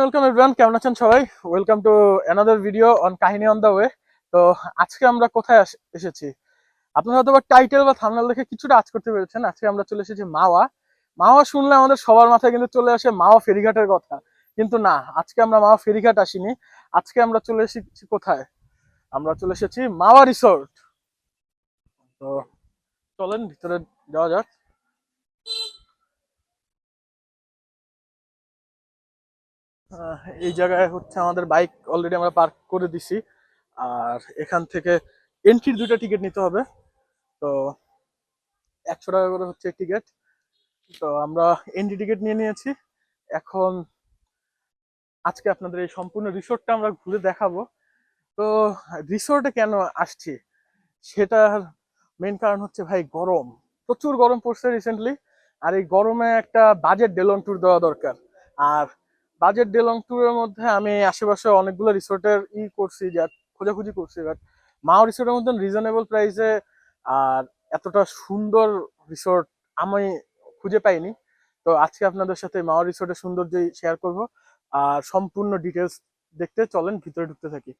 Welcome everyone কেমন আছেন সবাই? Welcome to another video on কাহিনী অন দ্য ওয়ে তো আজকে আমরা কোথায় এসেছি? আপনারা হয়তো টাইটেল বা থামনাল দেখে কিছুটা আজ করতে পেরেছেন। আজকে আমরা চলে এসেছি মাওয়া। মাওয়া শুনলে আমাদের সবার মাথায় কিন্তু চলে আসে মাওয়া ফেরিঘাটের কথা। কিন্তু না, আজকে আমরা মাওয়া ফেরিঘাট আসিনি। আজকে আমরা চলে এসেছি কোথায়? আমরা চলে এসেছি মাওয়া রিসোর্ট তো চলেন, ভিতরে যাওয়া যাক। এই জায়গায় হচ্ছে আমাদের বাইক অলরেডি আমরা পার্ক করে দিছি। আর এখান থেকে এন্ট্রির দুটো টিকিট নিতে হবে। তো একশো টাকা করে হচ্ছে টিকিট তো আমরা এন্ট্রি টিকিট নিয়ে নিয়েছি। এখন আজকে আপনাদের এই সম্পূর্ণ রিসোর্টটা আমরা ঘুরে দেখাবো। তো রিসোর্টে কেন আসছি? সেটার মেন কারণ হচ্ছে ভাই গরম। প্রচুর গরম পড়ছে রিসেন্টলি আর এই গরমে একটা বাজেট ডেলন ট্যুর দেওয়া দরকার। আর বাজেট ডে লং ট্যুরের মধ্যে আমি আশেপাশে অনেকগুলো রিসোর্টের ই করছি, যা খোঁজাখুঁজি করছি বাট মাও রিসোর্টের মধ্যে রিজনেবল প্রাইসে আর এতটা সুন্দর রিসোর্ট আমি খুঁজে পাইনি। তো আজকে আপনাদের সাথে মাও রিসোর্টের সৌন্দর্যই শেয়ার করব। আর সম্পূর্ণ ডিটেলস দেখতে চলেন, ভিতরে ঢুকতে থাকি।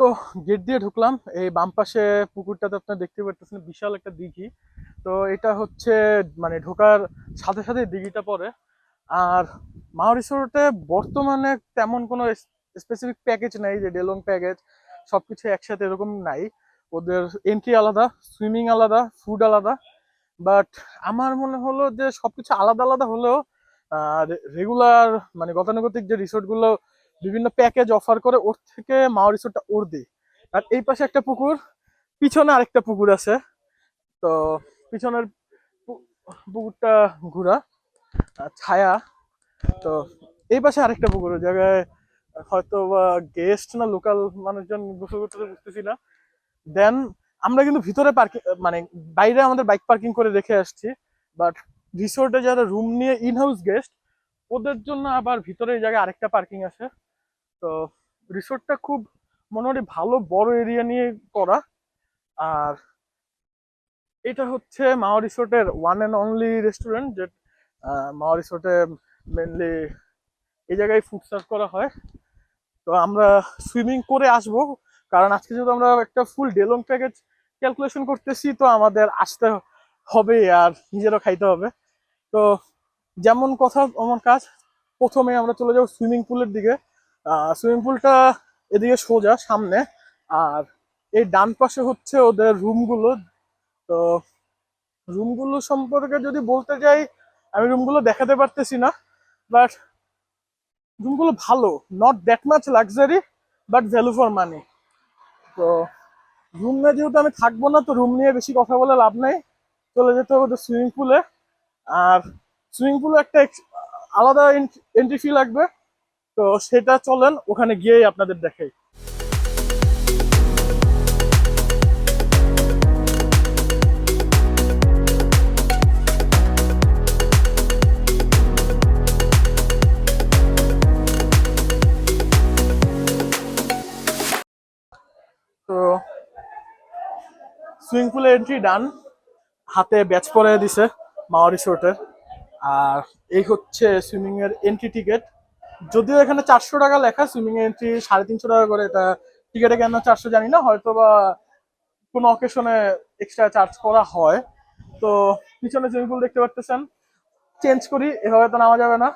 তো গেট দিয়ে ঢুকলাম, এই বাম পাশে পুকুরটাতে আপনারা দেখতে পারতেছেন বিশাল একটা দিঘি। তো এটা হচ্ছে মানে ঢোকার সাথে সাথে দিঘিটা পড়ে। আর মাও রিসোর্টে বর্তমানে তেমন কোনো স্পেসিফিক প্যাকেজ নাই যে ডেলং প্যাকেজ সব কিছু একসাথে এরকম নাই। ওদের এন্ট্রি আলাদা সুইমিং আলাদা ফুড আলাদা। বাট আমার মনে হলো যে সবকিছু আলাদা আলাদা হলেও রেগুলার মানে গতানুগতিক যে রিসোর্টগুলো বিভিন্ন প্যাকেজ অফার করে ওর থেকে মাও রিসোর্টটা ওর দিই আর এই পাশে একটা পুকুর, পিছনে আরেকটা পুকুর আছে। তো পিছনের পুকুরটা ঘোরা ছায়া। তো এই পাশে আরেকটা পুকুর জায়গায় হয়তো বা গেস্ট না লোকাল মানুষজন গোসল করতে বুঝতেছি না। দেন আমরা কিন্তু ভিতরে পার্কিং মানে বাইরে আমাদের বাইক পার্কিং করে রেখে আসছি। বাট রিসোর্টে যারা রুম নিয়ে ইন হাউস গেস্ট ওদের জন্য আবার ভিতরে এই জায়গায় আরেকটা পার্কিং আছে। তো রিসোর্টটা খুব মোটামুটি ভালো, বড় এরিয়া নিয়ে করা। আর এটা হচ্ছে মাও রিসোর্টের ওয়ান অ্যান্ড অনলি রেস্টুরেন্ট যে মাও রিসোর্টে মেনলি এই জায়গায় ফুড সার্ভ করা হয়। তো আমরা সুইমিং করে আসব, কারণ আজকে যেহেতু আমরা একটা ফুল ডেলং প্যাকেজ ক্যালকুলেশন করতেছি, তো আমাদের আসতে হবে আর নিজেরও খাইতে হবে। তো যেমন কথা আমার কাজ, প্রথমে আমরা চলে যাব সুইমিং পুলের দিকে। সুইমিং পুলটা এদিকে সোজা সামনে, আর এই ডান পাশে হচ্ছে ওদের রুমগুলো তো রুমগুলো সম্পর্কে যদি বলতে যাই, আমি রুমগুলো দেখাতে পারতেছি না বাট রুমগুলো ভালো not that much luxury but value for money তো রুম নিয়ে যেহেতু আমি থাকব না, তো রুম নিয়ে বেশি কথা বলে লাভ নেই। চলে যেতে হবে সুইমিং পুলে আর সুইমিং পুলে একটা আলাদা এন্ট্রি ফি লাগবে। তো সেটা চলেন, ওখানে গিয়েই আপনাদের দেখাই। তো, সুইমিং পুলে এন্ট্রি ডান হাতে ব্যাচ পরে দিছে, মাওয়া রিসোর্টের। আর এই হচ্ছে সুইমিং এর এন্ট্রি টিকিট যদিও এখানে চারশো টাকা লেখা সুইমিং এন্ট্রি সাড়ে তিনশো টাকা করে, এটা টিকিটে কেন চারশো জানি না হয়তো বা কোনো অকেশনে এক্সট্রা চার্জ করা হয়। তো পিছনে সুইমিং পুল দেখতে পারতেছেন চেঞ্জ করি, এভাবে তো নামা যাবে না।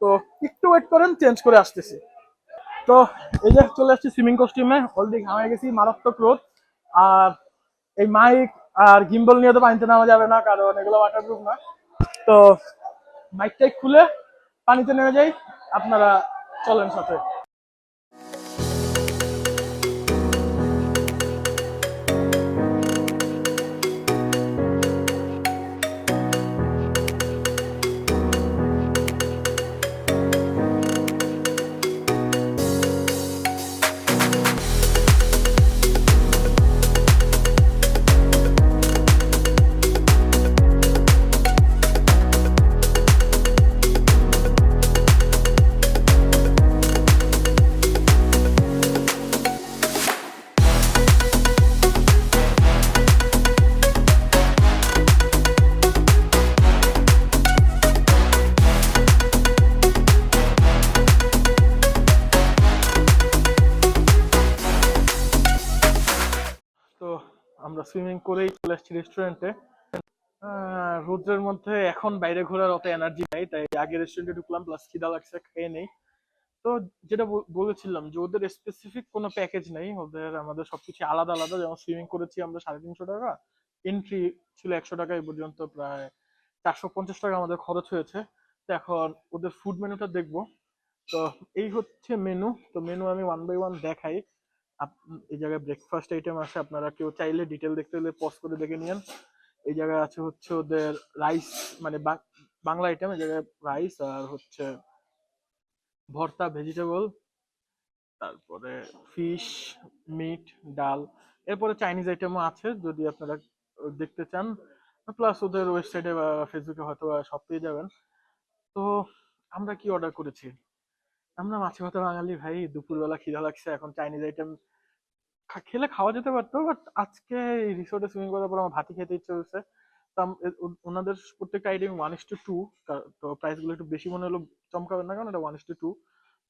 তো একটু ওয়েট করেন চেঞ্জ করে আসতেছি। তো এই যে চলে আসছি সুইমিং কস্টিউমে অলরেডি ঘামে গেছি, মারাত্মক রোদ। আর এই মাইক আর গিম্বল নিয়ে তো পানিতে নামা যাবে না, কারণ এগুলো ওয়াটারপ্রুফ না। তো মাইকটাই খুলে পানিতে নেমে যাই আপনারা চলেন সাথে। আমরা সুইমিং করেই চলে আসছি রেস্টুরেন্টে রোদ্রের মধ্যে এখন বাইরে ঘোরার অত এনার্জি নাই, তাই আগে রেস্টুরেন্টে ঢুকলাম প্লাস খিদা লাগছে, খেয়ে নেই। তো যেটা বলেছিলাম যে ওদের স্পেসিফিক কোনো প্যাকেজ নেই, ওদের আমাদের সবকিছু আলাদা আলাদা, যেমন সুইমিং করেছি আমরা সাড়ে তিনশো টাকা এন্ট্রি ছিল একশো টাকা, এই পর্যন্ত প্রায় চারশো পঞ্চাশ টাকা আমাদের খরচ হয়েছে। তো এখন ওদের ফুড মেনুটা দেখব। তো এই হচ্ছে মেনু তো মেনু আমি ওয়ান বাই ওয়ান দেখাই। এই জায়গায় ব্রেকফাস্ট আইটেম আছে, আপনারা কেউ চাইলে ডিটেল দেখতে হলে পজ করে দেখে নিন এই জায়গায় আছে হচ্ছে ওদের রাইস মানে বাংলা আইটেম এই জায়গায় রাইস আর হচ্ছে ভর্তা ভেজিটেবল তারপরে ফিশ মিট ডাল। এরপরে চাইনিজ আইটেমও আছে, যদি আপনারা দেখতে চান। প্লাস ওদের ওয়েবসাইটে বা ফেসবুকে হয়তো সব পেয়ে যাবেন। তো আমরা কি অর্ডার করেছি? আমরা মাছে ভাতে বাঙালি ভাই, দুপুরবেলা খিদা লাগছে, এখন চাইনিজ আইটেম খেলে খাওয়া যেতে পারতো বাট আজকে এই রিসোর্টে সুইমিং করার পর আমার ভাতি খেতে ইচ্ছে হচ্ছে ওনাদের প্রত্যেকটা item one is to two তো প্রাইসগুলো একটু বেশি মনে হলো, চমকাবেন না কারণ এটা ওয়ান ইস টু টু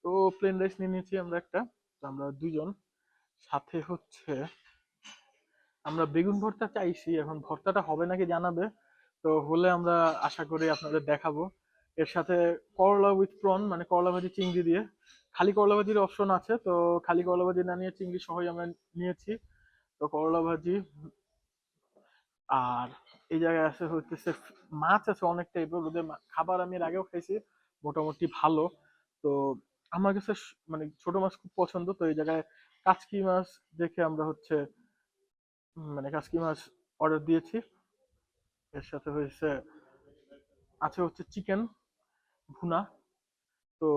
তো প্লেন রাইস নিয়ে নিয়েছি আমরা একটা আমরা দুজন। সাথে হচ্ছে, আমরা বেগুন ভর্তা চাইছি, এখন ভর্তাটা হবে নাকি জানাবে? তো হলে আমরা আশা করি আপনাদের দেখাবো। এর সাথে করলা উইথ প্রন মানে করলা ভাজি চিংড়ি দিয়ে। খালি করলা ভাজির অপশন আছে, তো খালি করলা ভাজি না নিয়ে চিংড়ি সহই আমরা নিয়েছি। তো করলা ভাজি, আর এই জায়গায় আছে হচ্ছে মাছ আছে অনেক টাইপের ওদের খাবার আমি এর আগেও খাইছি, মোটামুটি ভালো। তো আমার কাছে মানে ছোট মাছ খুব পছন্দ, তো এই জায়গায় কাচকি মাছ দেখে আমরা হচ্ছে মানে কাচকি মাছ অর্ডার দিয়েছি। এর সাথে হয়েছে আছে হচ্ছে চিকেন ভুনা তো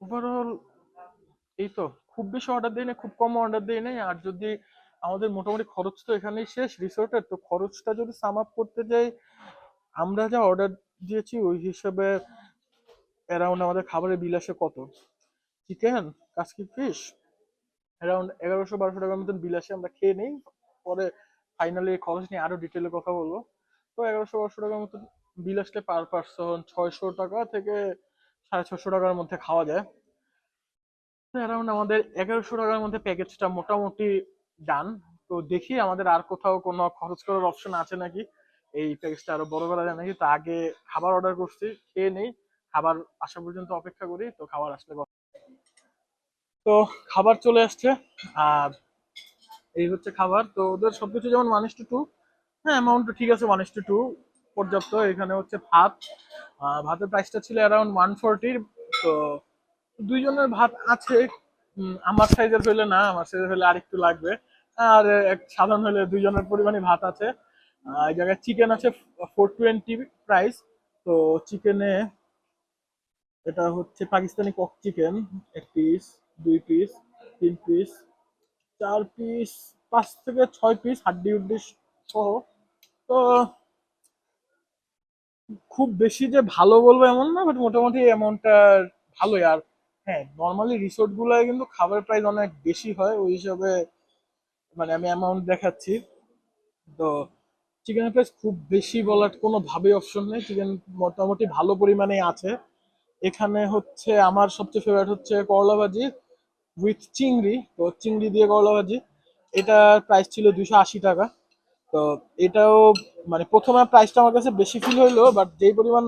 ওভারঅল এই তো, খুব বেশি অর্ডার দিই না খুব কম অর্ডার দিই নাই। আর যদি আমাদের মোটামুটি খরচ তো এখানেই শেষ রিসোর্টের তো খরচটা যদি সাম আপ করতে যাই, আমরা যা অর্ডার দিয়েছি ওই হিসাবে অ্যারাউন্ড আমাদের খাবারের বিল আসে কত? চিকেন কাসকি ফিশ অ্যারাউন্ড এগারোশো বারোশো টাকার মতন বিল আসে, আমরা খেয়ে নিই। পরে ফাইনালি খরচ নিয়ে আরও ডিটেলে কথা বলব। তো এগারোশো বারোশো টাকার মতন বিল আসলে পার পার্সন ছয়শো টাকা থেকে সাড়ে ছশো টাকার মধ্যে খাওয়া যায়। অ্যারাউন্ড আমাদের এগারোশো টাকার মধ্যে প্যাকেজটা মোটামুটি ডান তো দেখি আমাদের আর কোথাও কোনো খরচ করার অপশন আছে নাকি? এই প্যাকেজটা আরও বড় করা যায় নাকি? তা আগে খাবার অর্ডার করছি, খেয়ে নেই। খাবার আসা পর্যন্ত অপেক্ষা করি, তো খাবার আসলে তো খাবার চলে আসছে। আর এই হচ্ছে খাবার। তো ওদের সবকিছু যেমন ওয়ান টু টু হ্যাঁ অ্যামাউন্ট ঠিক আছে ওয়ান টু টু পর্যাপ্ত। এখানে হচ্ছে ভাত। ভাতের প্রাইসটা ছিল অ্যারাউন্ড ওয়ান ফোরটির তো দুইজনের ভাত আছে। আমার সাইজের হইলে না, আমার সাইজের হলে আরেকটু লাগবে। আর এক সাধারণ হলে দুইজনের পরিমাণে ভাত আছে। এই জায়গায় চিকেন আছে ফোর টোয়েন্টি প্রাইস তো চিকেনে এটা হচ্ছে পাকিস্তানি কক চিকেন এক পিস দুই পিস তিন পিস চার পিস পাঁচ থেকে ছয় পিস হাড্ডি উড্ডি সহ। তো খুব বেশি যে ভালো বলব এমন না বাট মোটামুটি এমনটা ভালোই। আর হ্যাঁ নর্মালি রিসোর্ট গুলায় কিন্তু খাবারের প্রাইস অনেক বেশি হয়, ওই হিসাবে মানে আমি অ্যামাউন্ট দেখাচ্ছি। তো চিকেনের প্রাইস খুব বেশি বলার কোনো ভাবে অপশন নেই চিকেন মোটামুটি ভালো পরিমাণে আছে। এখানে হচ্ছে আমার সবচেয়ে ফেভারিট হচ্ছে করলা ভাজি উইথ চিংড়ি, তো চিংড়ি দিয়ে করলা ভাজি। এটার প্রাইস ছিল দুশো আশি টাকা। তো এটাও মানে প্রথমে প্রাইসটা আমার কাছে বেশি ফিল হইল বাট যেই পরিমাণ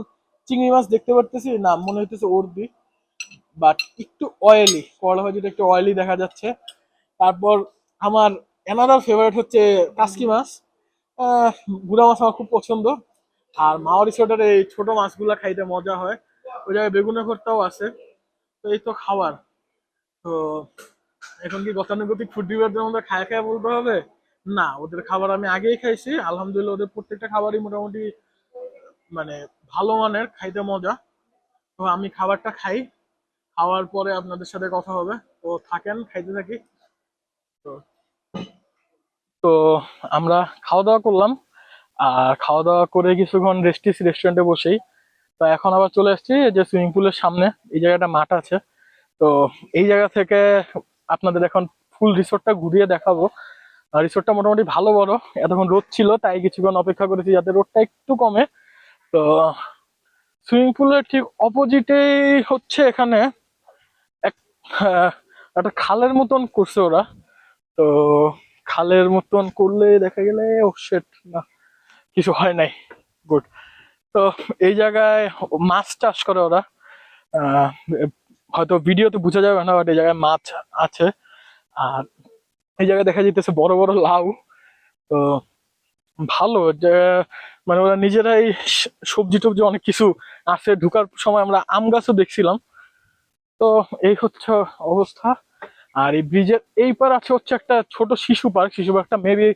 চিংড়ি মাছ দেখতে পারতেছি, না, মনে হইতেছে ওরবি বাট একটু অয়েলি করলা ভাজিটা একটু অয়েলি দেখা যাচ্ছে। তারপর আমার এনাদার ফেভারিট হচ্ছে কাসকি মাছ। গুড়া মাছ আমার খুব পছন্দ। আর মাওয়ারি রিসোর্টের এই ছোট মাছগুলা খাইতে মজা হয়। ওই জায়গায় বেগুনের ভর্তাও আছে। তো এই তো খাবার। তো এখন কি গতানুগতিক ফুড রিভিউয়ারদের মধ্যে খায়া খায়া বলতে হবে? না, ওদের খাবার আমি আগেই খাইছি। আলহামদুলিল্লাহ ওদের প্রত্যেকটা খাবারই মোটামুটি মানে ভালো মানের, খাইতে মজা। তো আমি খাবারটা খাই। খাওয়ার পরে আপনাদের সাথে কথা হবে। তো থাকেন, খাইতে থাকি। তো তো আমরা খাওয়া দাওয়া করলাম। আর খাওয়া দাওয়া করে কিছুক্ষণ রেস্টিস রেস্টুরেন্টে বসেই। তো এখন আবার চলে আসছি যে সুইমিং পুলের সামনে। এই জায়গাটা মাঠ আছে। তো এই জায়গা থেকে আপনাদের এখন ফুল রিসোর্টটা ঘুরিয়ে দেখাবো। রিসোর্টটা মোটামুটি ভালো বড়। এতক্ষণ রোদ ছিল তাই কিছুক্ষণ অপেক্ষা করেছি যাতে রোদটা একটু কমে। তো সুইমিং পুলের ঠিক অপোজিটেই হচ্ছে এখানে। আহ, একটা খালের মতন করছে ওরা। তো খালের মতন করলে দেখা গেলে ও সেট না কিছু হয় নাই। গুড তো এই জায়গায় মাছ চাষ করে ওরা। হয়তো ভিডিওতে বোঝা যাবে না বাট এই জায়গায় মাছ আছে। আর এই জায়গায় দেখা যাইতেছে বড় বড় লাউ। তো ভালো যে মানে ওরা নিজেরাই সবজি টবজি অনেক কিছু আছে, ঢুকার সময় আমরা আম গাছও দেখছিলাম। তো এই হচ্ছে অবস্থা। আর এই ব্রিজের এই পার আছে হচ্ছে একটা ছোট শিশু পার্ক। শিশু পার্কটা মেবি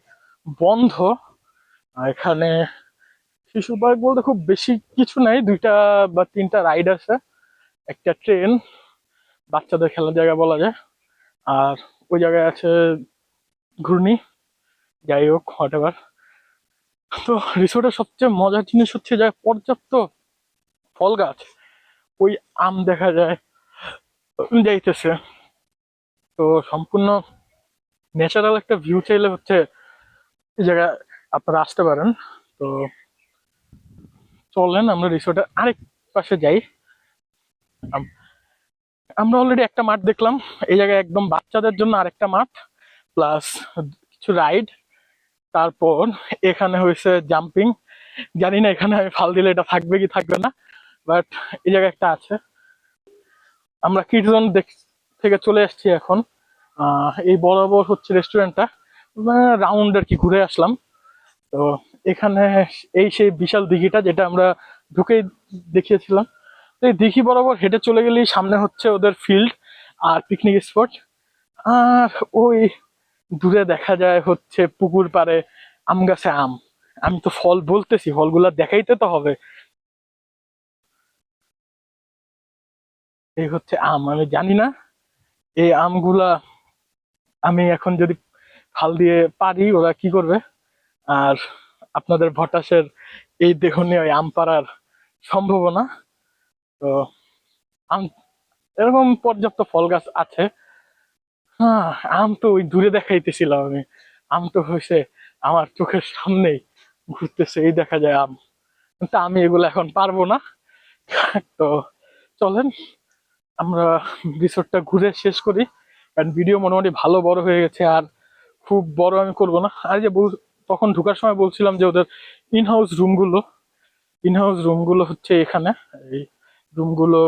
বন্ধ। এখানে শিশু পার্ক বলতে খুব বেশি কিছু নাই। দুইটা বা তিনটা রাইড আছে, একটা ট্রেন, বাচ্চাদের খেলার জায়গা বলা যায়। আর ওই জায়গায় আছে ঘূর্ণি। যাই হোক হোয়াট এভার তো রিসোর্টের সবচেয়ে মজার জিনিস হচ্ছে যে পর্যাপ্ত ফল গাছ। ওই আম দেখা যায়, যাইতেছে। তো সম্পূর্ণ ন্যাচারাল একটা ভিউ চাইলে হচ্ছে এই জায়গায় আপনারা আসতে পারেন। তো চলেন, আমরা রিসোর্টের আরেক পাশে যাই। আমরা অলরেডি একটা মাঠ দেখলাম। এই জায়গায় একদম বাচ্চাদের জন্য আরেকটা মাঠ প্লাস কিছু রাইড তারপর এখানে হয়েছে জাম্পিং জানি না এখানে আমি ফাল দিলে এটা থাকবে কি থাকবে না বাট এই জায়গায় একটা আছে। আমরা কিডজন থেকে চলে এসেছি এখন। এই বরাবর হচ্ছে রেস্টুরেন্টটা রাউন্ড আর কি ঘুরে আসলাম। তো এখানে এই সেই বিশাল দিঘিটা যেটা আমরা ঢুকেই দেখিয়েছিলাম। এই দিঘি বরাবর, হেঁটে চলে গেলেই সামনে হচ্ছে ওদের ফিল্ড আর পিকনিক স্পট আর ওই দূরে দেখা যায় হচ্ছে পুকুর পাড়ে আম গাছে আম। আমি তো ফল বলতেছি, ফলগুলা দেখাইতে তো হবে। এই হচ্ছে আম, আমি জানি না। এই আমগুলা আমি এখন যদি খাল দিয়ে পারি ওরা কি করবে? আর আপনাদের ভটাসের এই দেহ নিয়ে ওই আম পাড়ার সম্ভাবনা তো আম, এরকম পর্যাপ্ত ফল গাছ আছে। হ্যাঁ আম তো ওই দূরে দেখাইতেছিলাম আমি। আম তো হয়েছে আমার চোখের সামনেই ঘুরতেছে, এই দেখা যায় আম। কিন্তু আমি এগুলো এখন পারব না। তো চলেন, আমরা রিসোর্টটা ঘুরে শেষ করি। কারণ ভিডিও মোটামুটি ভালো বড় হয়ে গেছে, আর খুব বড় আমি করব না। আর যে তখন ঢোকার সময় বলছিলাম যে ওদের ইন হাউস রুমগুলো ইন হাউস রুমগুলো হচ্ছে এখানে, এই রুমগুলো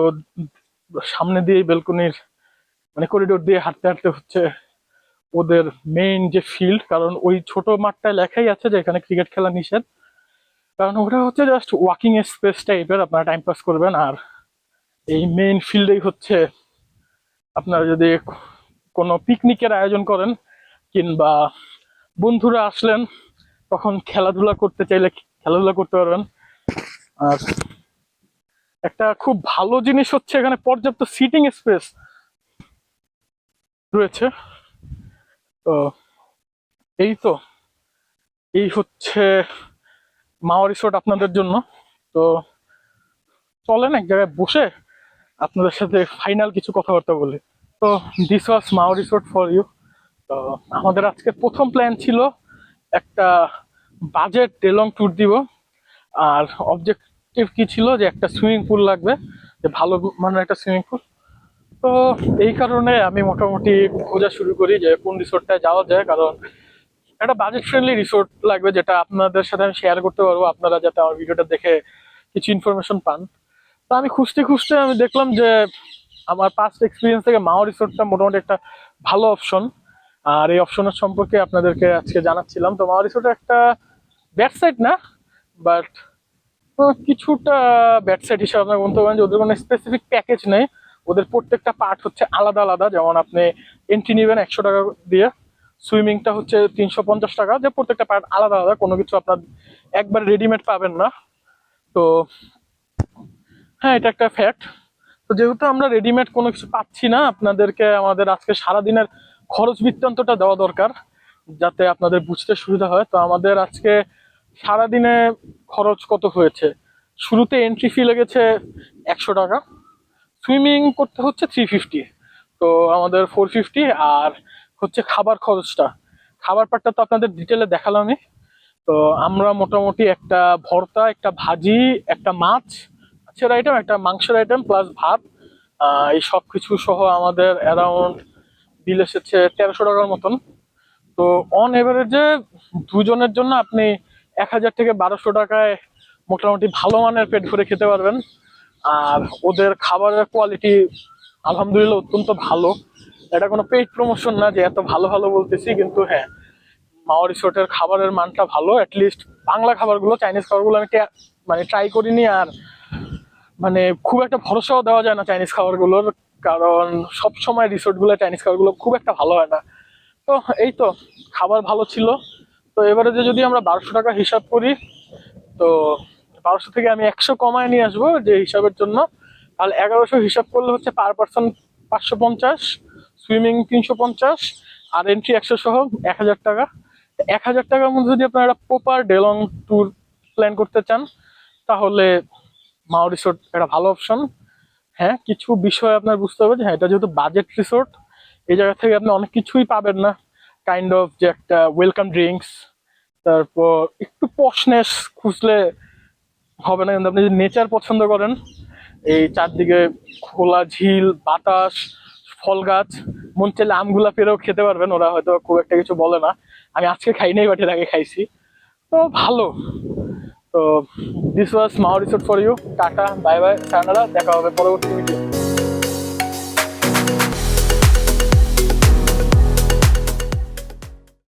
সামনে দিয়ে বেলকনির মানে করিডোর দিয়ে হাঁটতে হাঁটতে হচ্ছে ওদের মেইন যে ফিল্ড কারণ ওই ছোট মাঠটায় লেখাই আছে যে এখানে ক্রিকেট খেলা নিষেধ। কারণ ওটা হচ্ছে জাস্ট ওয়াকিং স্পেস টাইপের আপনারা টাইম পাস করবেন। আর এই মেইন ফিল্ডেই হচ্ছে আপনারা যদি কোনো পিকনিকের আয়োজন করেন কিংবা বন্ধুরা আসলেন, তখন খেলাধুলা করতে চাইলে খেলাধুলা করতে পারবেন। আর একটা খুব ভালো জিনিস হচ্ছে এখানে পর্যাপ্ত সিটিং স্পেস রয়েছে। তো এই তো, এই হচ্ছে মাওয়া রিসোর্ট আপনাদের জন্য। তো চলেন এক জায়গায় বসে আপনাদের সাথে ফাইনাল কিছু কথাবার্তা বলি। তো this was Mao resort for you তো আমাদের আজকে প্রথম প্ল্যান ছিল একটা বাজেট ডেলং ট্যুর দিব। আর অবজেক্টিভ কি ছিল যে একটা সুইমিং পুল লাগবে, যে ভালো মানে একটা সুইমিং পুল তো এই কারণে আমি মোটামুটি খোঁজা শুরু করি যে কোন রিসোর্টটায় যাওয়া যায়, কারণ একটা বাজেট ফ্রেন্ডলি রিসোর্ট লাগবে যেটা আপনাদের সাথে আমি শেয়ার করতে পারব, আপনারা যাতে আমার ভিডিওটা দেখে কিছু ইনফরমেশন পান। তো আমি খুঁজতে খুঁজতে আমি দেখলাম যে আমার পাস্ট এক্সপিরিয়েন্স থেকে মাও রিসোর্টটা মোটামুটি একটা ভালো অপশন আর এই অপশনের সম্পর্কে আপনাদেরকে আজকে জানাচ্ছিলাম। তো মাও রিসোর্টের একটা ব্যাড সাইড না বাট কিছুটা ব্যাড সাইড হিসেবে আপনার বলতে পারেন যে ওদের কোনো স্পেসিফিক প্যাকেজ নেই। ওদের প্রত্যেকটা পার্ট হচ্ছে আলাদা আলাদা। যেমন আপনি এন্ট্রি নেবেন একশো টাকা দিয়ে। সুইমিংটা হচ্ছে তিনশো পঞ্চাশ টাকা। যে প্রত্যেকটা পার্ট আলাদা আলাদা। কোনো কিছু আপনার একবার রেডিমেড পাবেন না। তো হ্যাঁ এটা একটা ফ্যাক্ট তো যেহেতু আমরা রেডিমেড কোনো কিছু পাচ্ছি না, আপনাদেরকে আমাদের আজকে সারাদিনের খরচ বৃত্তান্তটা দেওয়া দরকার, যাতে আপনাদের বুঝতে সুবিধা হয়। তো আমাদের আজকে সারাদিনে খরচ কত হয়েছে? শুরুতে এন্ট্রি ফি লেগেছে একশো টাকা। সুইমিং করতে হচ্ছে থ্রি ফিফটি তো আমাদের ফোর ফিফটি আর হচ্ছে খাবার খরচটা। খাবার পাটটা তো আপনাদের ডিটেলে দেখালামই। তো আমরা মোটামুটি একটা ভর্তা, একটা ভাজি, একটা মাছ, মাছের আইটেম একটা মাংসের আইটেম প্লাস ভাত এই সব কিছু সহ আমাদের অ্যারাউন্ড বিল এসেছে তেরোশো টাকার মতন। তো তো অন এভারেজে দুজনের জন্য আপনি এক হাজার থেকে বারোশো টাকায় মোটামুটি ভালো মানের পেট ভরে খেতে পারবেন। আর ওদের খাবারের কোয়ালিটি আলহামদুলিল্লাহ অত্যন্ত ভালো। এটা কোনো পেট প্রমোশন না যে এত ভালো ভালো বলতেছি, কিন্তু হ্যাঁ মাওয়া রিসোর্টের খাবারের মানটা ভালো। অ্যাটলিস্ট বাংলা খাবারগুলো চাইনিজ খাবারগুলো আমি মানে ট্রাই করিনি আর মানে খুব একটা ভরসাও দেওয়া যায় না চাইনিজ খাবারগুলোর, কারণ সব সময় রিসোর্টগুলো চাইনিজ খাবারগুলো খুব একটা ভালো হয় না। তো এই তো, খাবার ভালো ছিল। তো এবারে যে যদি আমরা বারোশো টাকা হিসাব করি, তো বারোশো থেকে আমি একশো কমায় নিয়ে আসব যে হিসাবের জন্য। তাহলে এগারোশো হিসাব করলে হচ্ছে পার পার্সন পাঁচশো পঞ্চাশ সুইমিং তিনশো পঞ্চাশ, আর এন্ট্রি একশো সহ এক হাজার টাকা। এক হাজার টাকার মধ্যে যদি আপনারা একটা প্রপার ডেলং ট্যুর প্ল্যান করতে চান, তাহলে মাও রিসোর্ট একটা ভালো অপশন হ্যাঁ কিছু বিষয় আপনার বুঝতে হবে যে হ্যাঁ এটা যেহেতু বাজেট রিসোর্ট এই জায়গা থেকে আপনি অনেক কিছুই পাবেন না। কাইন্ড অফ যে একটা ওয়েলকাম ড্রিঙ্কস তারপর একটু পশনেস খুঁজলে হবে না, কিন্তু আপনি যদি নেচার পছন্দ করেন, এই চারদিকে খোলা ঝিল, বাতাস, ফল গাছ, মন চাইলে আমগুলা পেরেও খেতে পারবেন, ওরা হয়তো খুব একটা কিছু বলে না। আমি আজকে খাই নাই বাট এর আগে খাইছি। তো ভালো। তো this was Mao resort for you tata bye bye sayonara দেখা হবে পরবর্তী ভিডিও